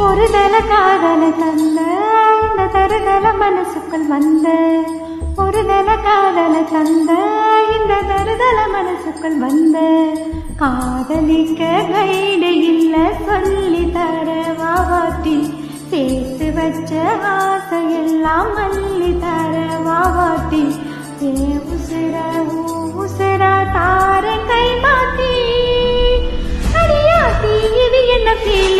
ஒரு தல காதல தந்த இந்த தருதல மனசுக்குள் வந்த. ஒரு தல காதல தந்த இந்த தருதல மனசுக்குள் வந்த. காதலிக்க கைடு இல்ல சொல்லி தர வாவாட்டி சேர்த்து வச்ச ஆசையெல்லாம் மல்லி தர வாவாட்டி ஏ உசுர ஊ உசிர கை மாட்டி அடியாத்தி இது என்ன ஃபீலு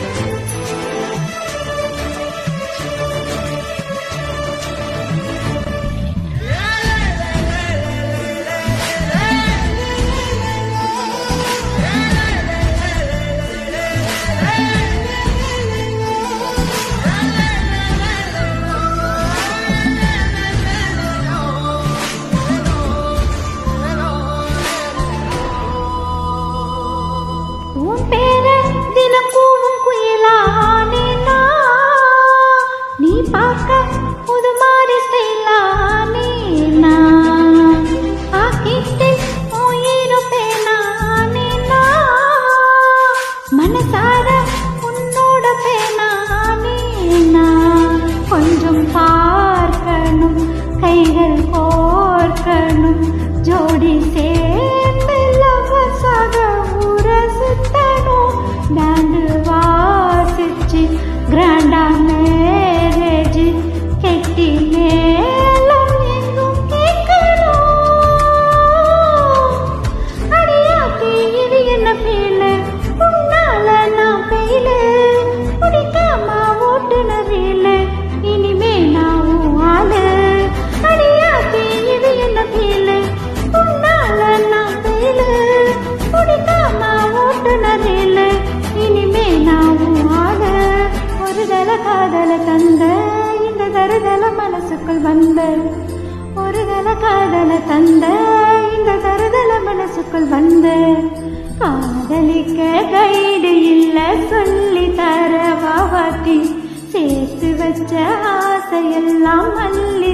जोड़ी से மனசுக்குள் வந்த ஒரு கல காதல தந்த. இந்த தருதல மனசுக்குள் வந்த. காதலிக்க கைடு இல்ல சொல்லி தர வாவாட்டி சேர்த்து வச்ச ஆசையெல்லாம் மல்லி